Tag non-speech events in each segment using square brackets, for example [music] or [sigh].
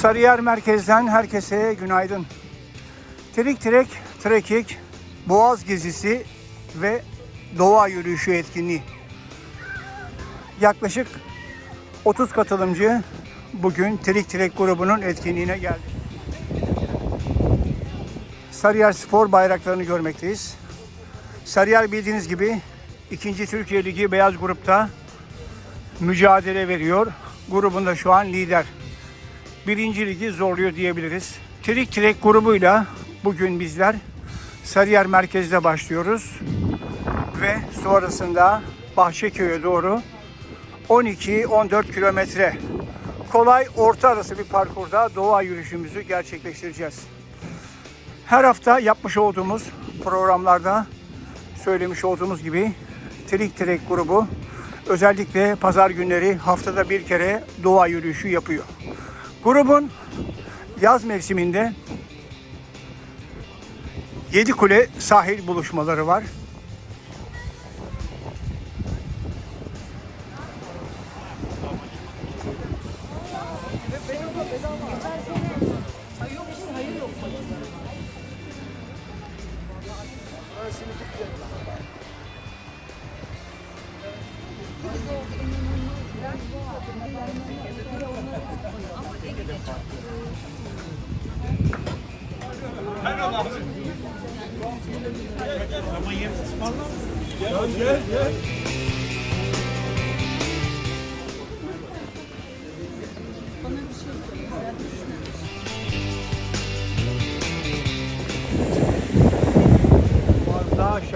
Sarıyer merkezden herkese günaydın. Trik Trek, Trekik, Boğaz gezisi ve doğa yürüyüşü etkinliği. Yaklaşık 30 katılımcı bugün Trik Trek grubunun etkinliğine geldi. Sarıyer Spor bayraklarını görmekteyiz. Sarıyer bildiğiniz gibi 2. Türkiye Ligi beyaz grupta mücadele veriyor. Grubunda şu an lider birinci ligi zorluyor diyebiliriz. Trik Trek grubuyla bugün bizler Sarıyer merkezde başlıyoruz ve sonrasında Bahçeköy'e doğru 12-14 kilometre kolay orta arası bir parkurda doğa yürüyüşümüzü gerçekleştireceğiz. Her hafta yapmış olduğumuz programlarda söylemiş olduğumuz gibi Trik Trek grubu özellikle pazar günleri haftada bir kere doğa yürüyüşü yapıyor. Grubun yaz mevsiminde Yedikule sahil buluşmaları var.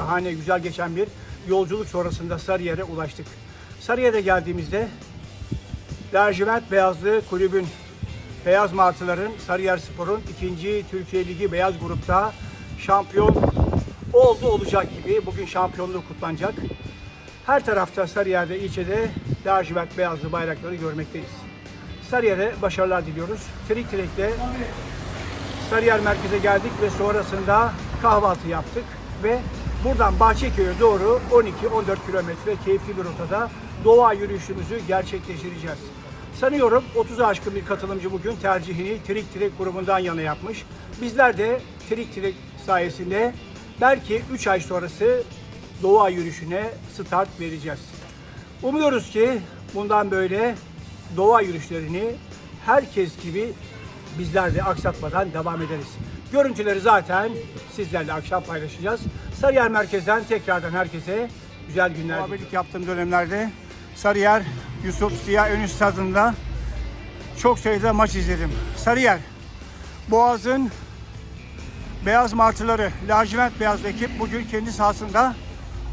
Şahane, güzel geçen bir yolculuk sonrasında Sarıyer'e ulaştık. Sarıyer'e geldiğimizde lacivert beyazlı kulübün Beyaz Martıların Sarıyer Spor'un ikinci Türkiye Ligi beyaz grupta şampiyon oldu olacak gibi. Bugün şampiyonluğu kutlanacak. Her tarafta Sarıyer'de, ilçede lacivert beyazlı bayrakları görmekteyiz. Sarıyer'e başarılar diliyoruz. Trik Trek'le Sarıyer merkeze geldik ve sonrasında kahvaltı yaptık ve buradan Bahçeköy'e doğru 12-14 kilometre keyifli bir rotada doğa yürüyüşümüzü gerçekleştireceğiz. Sanıyorum 30'a aşkın bir katılımcı bugün tercihini Trik Trek grubundan yana yapmış. Bizler de Trik Trek sayesinde belki 3 ay sonrası doğa yürüyüşüne start vereceğiz. Umuyoruz ki bundan böyle doğa yürüyüşlerini herkes gibi bizler de aksatmadan devam ederiz. Görüntüleri zaten sizlerle akşam paylaşacağız. Sarıyer Merkez'den tekrardan herkese güzel günler. Muhabirlik yaptığım dönemlerde Sarıyer Yusuf Ziya Önü Stadı'nda çok sayıda maç izledim. Sarıyer, Boğaz'ın Beyaz Martıları, lacivert beyaz ekip bugün kendi sahasında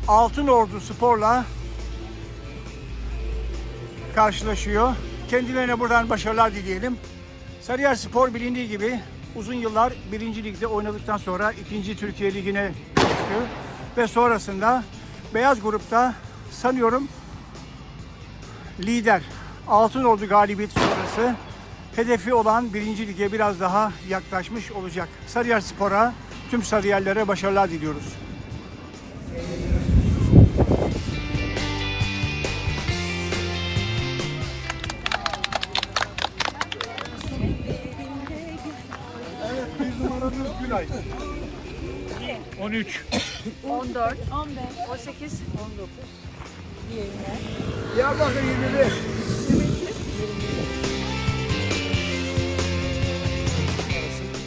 Altın Ordu Spor'la karşılaşıyor. Kendilerine buradan başarılar dileyelim. Sarıyer Spor bilindiği gibi uzun yıllar birinci ligde oynadıktan sonra ikinci Türkiye Ligi'ne düştü. Ve sonrasında beyaz grupta sanıyorum lider Altın Ordu galibiyeti sonrası hedefi olan birinci lige biraz daha yaklaşmış olacak. Sarıyer Spor'a tüm Sarıyerlere başarılar diliyoruz. Bir numaranız Gülay. 13 14, 15, 18, 19. Diyarbakır 21.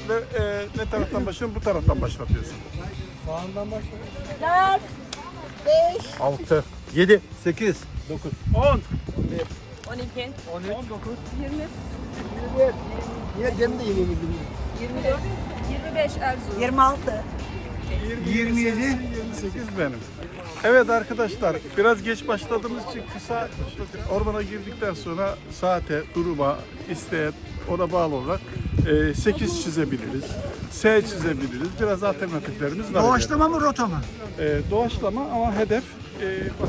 Ve e, ne taraftan başlıyorsun? Bu taraftan başlatıyorsun. Sağından başla. 5 6, 7, 8, 9, 10. 12, 19. 20, Niye kendi yeni 24, 25 Erzurum. 26 27 28 benim. Evet arkadaşlar biraz geç başladığımız için kısa ormana girdikten sonra saate, duruma, isteyen ona bağlı olarak e, 8 çizebiliriz. S çizebiliriz. Biraz alternatiflerimiz var. Doğaçlama mı rota mı? E, doğaçlama ama hedef e, bak,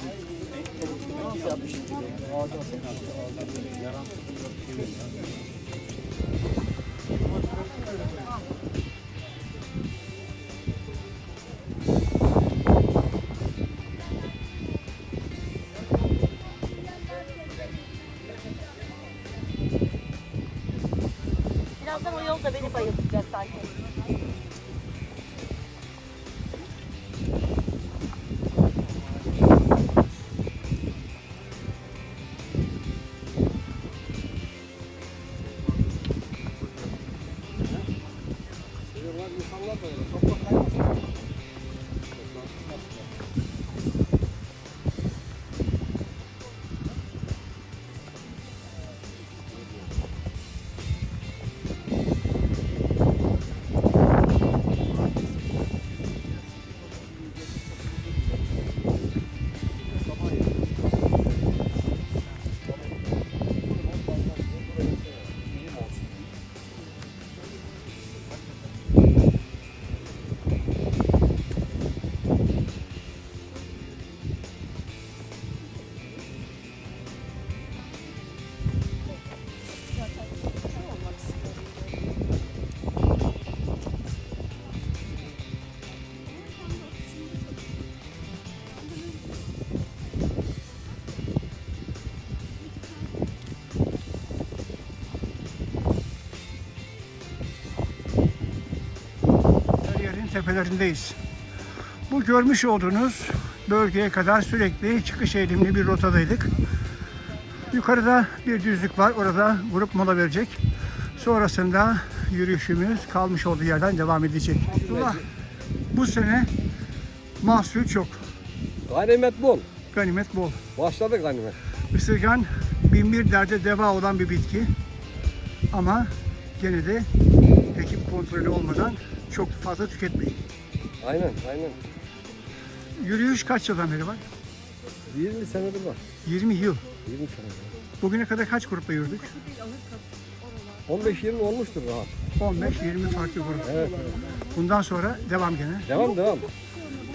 Birazdan tepelerindeyiz. Bu görmüş olduğunuz bölgeye kadar sürekli çıkış eğilimli bir rotadaydık. Yukarıda bir düzlük var. Orada grup mola verecek. Sonrasında yürüyüşümüz kalmış olduğu yerden devam edecek. Abdullah, bu sene mahsul çok. Ganimet bol. Ganimet bol. Başladı ganimet. Isırgan bin bir derde deva olan bir bitki. Ama gene de ekip kontrolü olmadan çok fazla tüketmeyin. Aynen aynen. Yürüyüş kaç yıldan beri var? 20 senedir var. 20 yıl. 20 senedir. Bugüne kadar kaç grupla yürüdük? 15-20 olmuştur rahat. 15-20 farklı grup. Evet. Bundan sonra devam gene. Devam devam.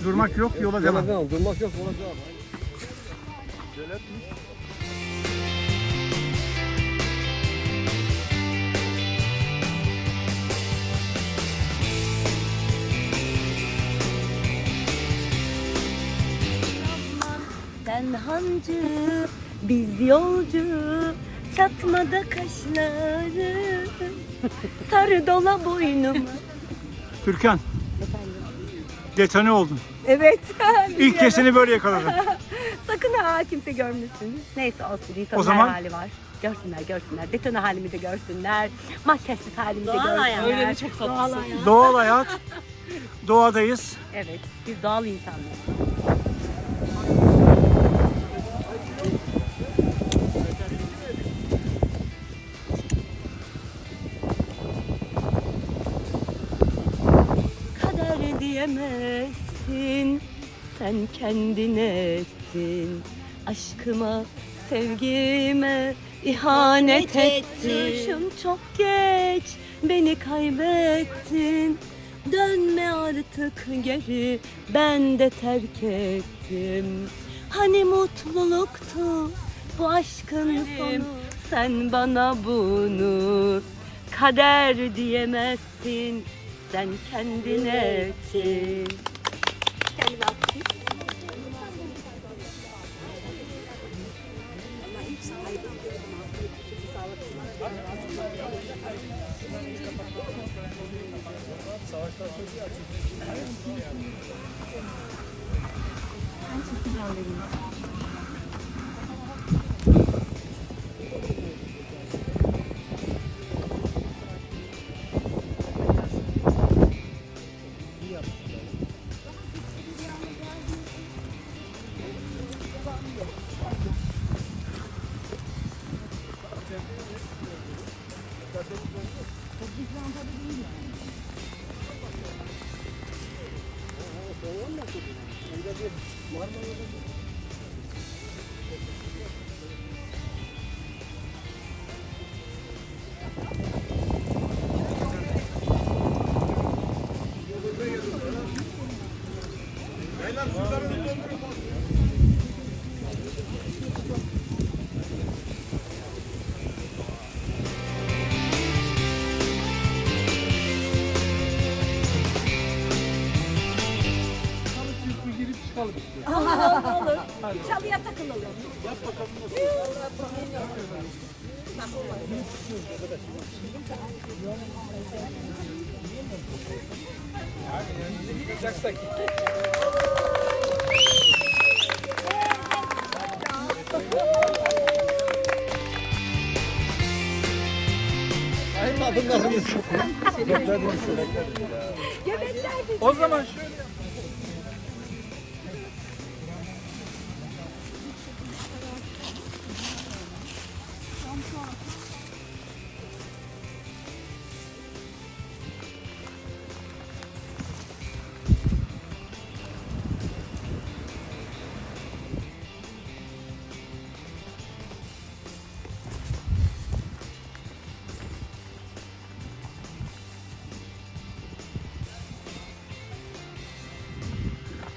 Durmak yok, yola devam. Devam devam. Durmak yok yola devam. Sen hancı, biz yolcu, çatmada kaşları, [laughs] sarı dola boynuma. Türkan, detone oldun. Evet. [laughs] İlk kesini böyle yakaladın. [laughs] Sakın ha kimse görmesin. Neyse olsun insanın O zaman- her hali var. Görsünler görsünler. Detone halimi de görsünler. Makyajsız halimi de görsünler. Öyle mi çok Doğal hayat. Doğal hayat, doğadayız. Evet. Biz doğal insanlarız. Diyemezsin sen kendin ettin. Aşkıma sevgime ihanet ettin. Yaşım çok geç beni kaybettin. Dönme artık geri. Ben de terk ettim. Hani mutluluktu bu aşkın sonu? Sen bana bunu kader diyemezsin sen kendin ettin. Kendime alkışlayayım. Bir O zaman şöyle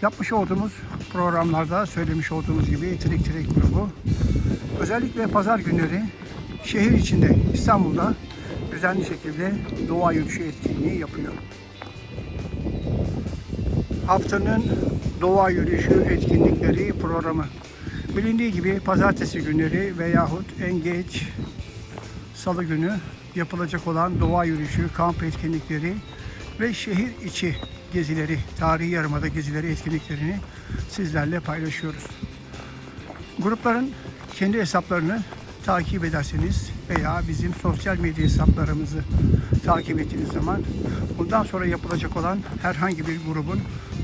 Yapmış olduğumuz programlarda söylemiş olduğumuz gibi Trik Trik grubu özellikle pazar günleri şehir içinde İstanbul'da düzenli şekilde doğa yürüyüşü etkinliği yapıyor. Haftanın doğa yürüyüşü etkinlikleri programı. Bilindiği gibi pazartesi günleri veyahut en geç salı günü yapılacak olan doğa yürüyüşü, kamp etkinlikleri ve şehir içi gezileri, tarihi yarımada gezileri etkinliklerini sizlerle paylaşıyoruz. Grupların kendi hesaplarını takip ederseniz veya bizim sosyal medya hesaplarımızı takip ettiğiniz zaman bundan sonra yapılacak olan herhangi bir grubun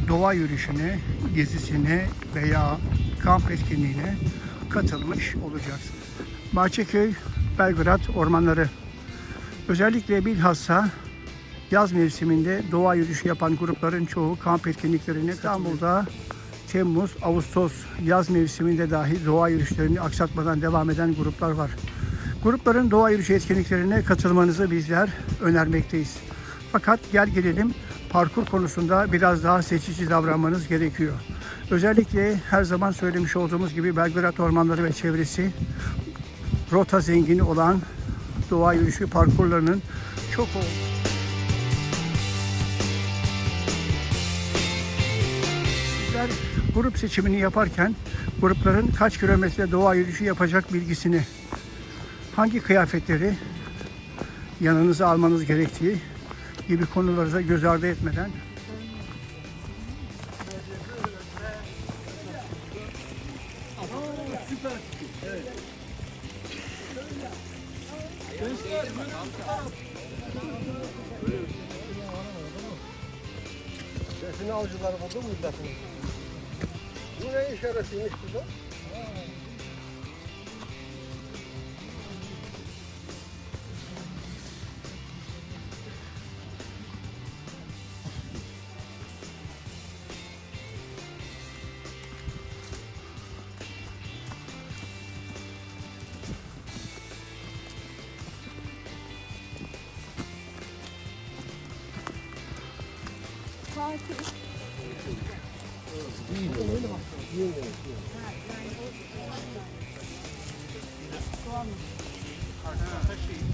doğa yürüyüşüne, gezisine veya kamp etkinliğine katılmış olacaksınız. Bahçeköy, Belgrad ormanları özellikle bilhassa yaz mevsiminde doğa yürüyüşü yapan grupların çoğu kamp etkinliklerine İstanbul'da Temmuz, Ağustos yaz mevsiminde dahi doğa yürüyüşlerini aksatmadan devam eden gruplar var. Grupların doğa yürüyüşü etkinliklerine katılmanızı bizler önermekteyiz. Fakat gel gelelim parkur konusunda biraz daha seçici davranmanız gerekiyor. Özellikle her zaman söylemiş olduğumuz gibi Belgrad ormanları ve çevresi rota zengini olan doğa yürüyüşü parkurlarının çok olduğu grup seçimini yaparken grupların kaç kilometre doğa yürüyüşü yapacak bilgisini, hangi kıyafetleri yanınıza almanız gerektiği gibi konuları da göz ardı etmeden Define avcıları buldun mu define? ne iş arasıymış burada? Farklı. Thank you.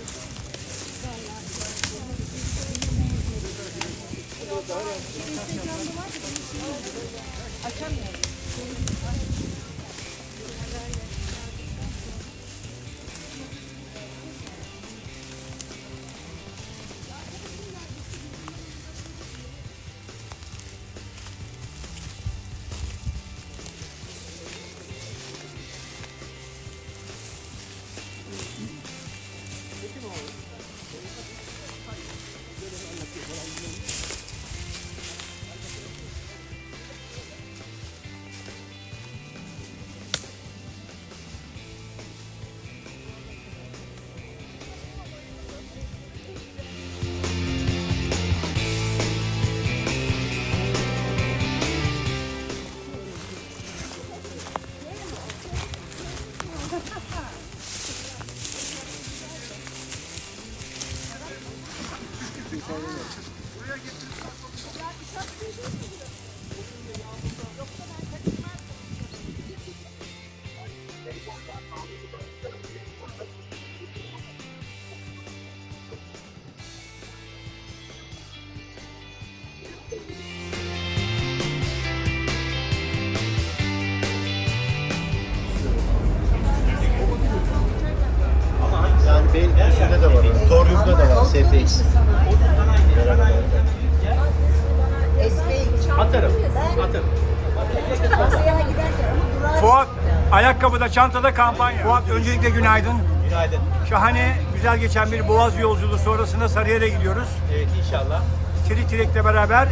çantada kampanya. Fuat öncelikle günaydın. Günaydın. Şahane, güzel geçen bir Boğaz yolculuğu sonrasında Sarıyer'e gidiyoruz. Evet inşallah. Trik Trek'le beraber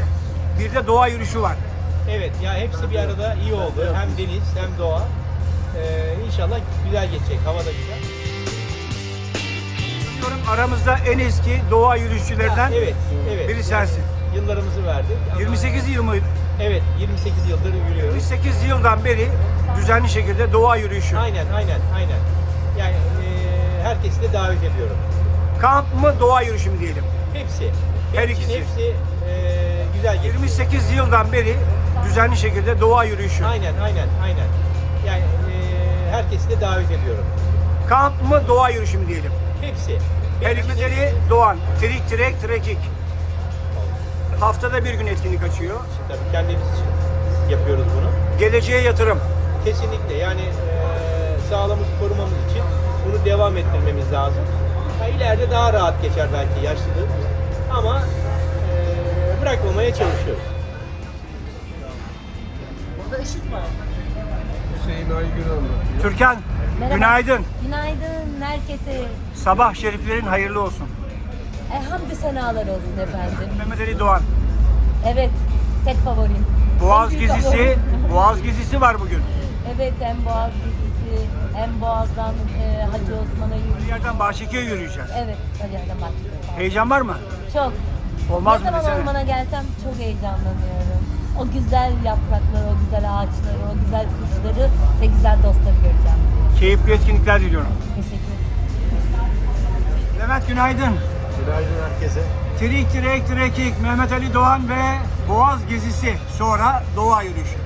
bir de doğa yürüyüşü var. Evet ya hepsi bir arada iyi oldu. Hem deniz hem doğa. Ee, inşallah güzel geçecek. Hava da güzel. Diyorum aramızda en eski doğa yürüyüşçülerinden Evet, evet. biri sensin. Yıllarımızı verdik. Ama- 28 yıl mı? Evet, 28 yıldır yürüyoruz. 28 yıldan beri düzenli şekilde doğa yürüyüşü. Aynen, aynen, aynen. Yani e, herkesi de davet ediyorum. Kamp mı, doğa yürüyüşü mü diyelim. Hepsi. Her ikisi. Hepsi e, güzel geçiyor. 28 yıldan beri düzenli şekilde doğa yürüyüşü. Aynen, aynen, aynen. Yani e, herkesi de davet ediyorum. Kamp mı, doğa yürüyüşü mü diyelim. Hepsi. Helikopteri Doğan, Trik Trek Trekik. Haftada bir gün etkinlik açıyor. Tabii kendimiz için yapıyoruz bunu. Geleceğe yatırım. Kesinlikle yani e, sağlığımızı korumamız için bunu devam ettirmemiz lazım. Ha, ileride daha rahat geçer belki yaşlılık ama e, bırakmamaya çalışıyoruz. Hüseyin Aygün anlatıyor. Türkan, Merhaba. günaydın. Günaydın herkese. Sabah şeriflerin hayırlı olsun. E, hamdü senalar olsun efendim. Mehmet Ali Doğan. Evet, tek favorim. Boğaz gezisi. Boğaz gezisi var bugün. Evet, hem Boğaz gezisi, hem Boğaz'dan e, Hacı Osman'a Bir yürüyüş. yerden Bahçeköy'e yürüyeceğiz. Evet, Sarıyer'den başlıyoruz. Heyecan var mı? Çok. Olmaz ne mı zaman ormana gelsem çok heyecanlanıyorum. O güzel yaprakları, o güzel ağaçları, o güzel kuşları ve güzel dostları göreceğim. Keyifli etkinlikler diliyorum. Teşekkür ederim. Levent günaydın. Günaydın herkese. Trik Trek Trekik, Mehmet Ali Doğan ve Boğaz gezisi. Sonra doğa yürüyüşü.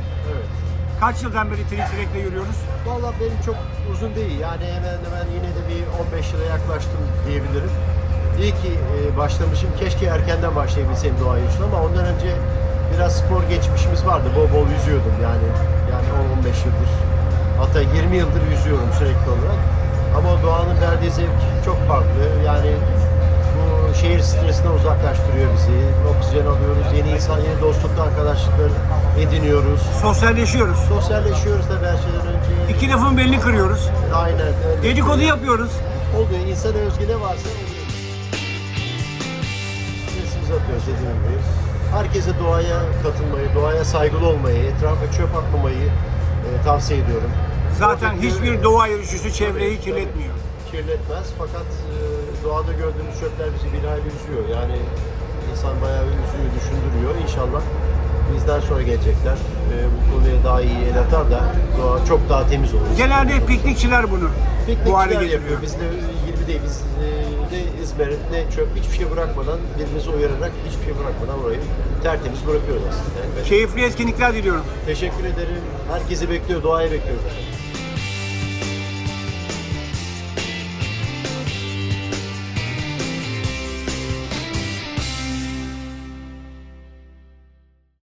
Kaç yıldan beri Trik Trek'le yürüyoruz? Valla benim çok uzun değil. Yani hemen hemen yine de bir 15 yıla yaklaştım diyebilirim. İyi ki e, başlamışım. Keşke erkenden başlayabilseydim doğa yürüyüşüne ama ondan önce biraz spor geçmişimiz vardı. Bol bol yüzüyordum yani. Yani 10-15 yıldır. Hatta 20 yıldır yüzüyorum sürekli olarak. Ama doğanın verdiği zevk çok farklı. Yani bu şehir stresinden uzaklaştırıyor bizi. Oksijen alıyoruz. Yeni insan, yeni dostluklu arkadaşlıklar ediniyoruz. Sosyalleşiyoruz. Sosyalleşiyoruz tabii her şeyden önce. İki lafın belini kırıyoruz. Aynen öyle. Dedikodu yapıyoruz. Oluyor. İnsana özgü ne varsa oluyor. Sesimizi atıyoruz dediğim gibi. Herkese doğaya katılmayı, doğaya saygılı olmayı, etrafa çöp atmamayı e, tavsiye ediyorum. Zaten hiçbir doğa yürüyüşü çevreyi kirletmiyor. Kirletmez fakat e, doğada gördüğümüz çöpler bizi bir hayli üzüyor. Yani insan bayağı üzüyor, düşündürüyor. İnşallah bizden sonra gelecekler e, bu konuya daha iyi el atar da doğa çok daha temiz olur. Genelde piknikçiler bunu bu hale Piknikçiler getiriyor. yapıyor. Biz de 20 değil. Biz e, ne İzmir ne çöp hiçbir şey bırakmadan birbirimizi uyararak hiçbir şey bırakmadan orayı tertemiz bırakıyoruz aslında. Ben Keyifli etkinlikler diliyorum. teşekkür ederim. Herkesi bekliyor. Doğayı bekliyoruz.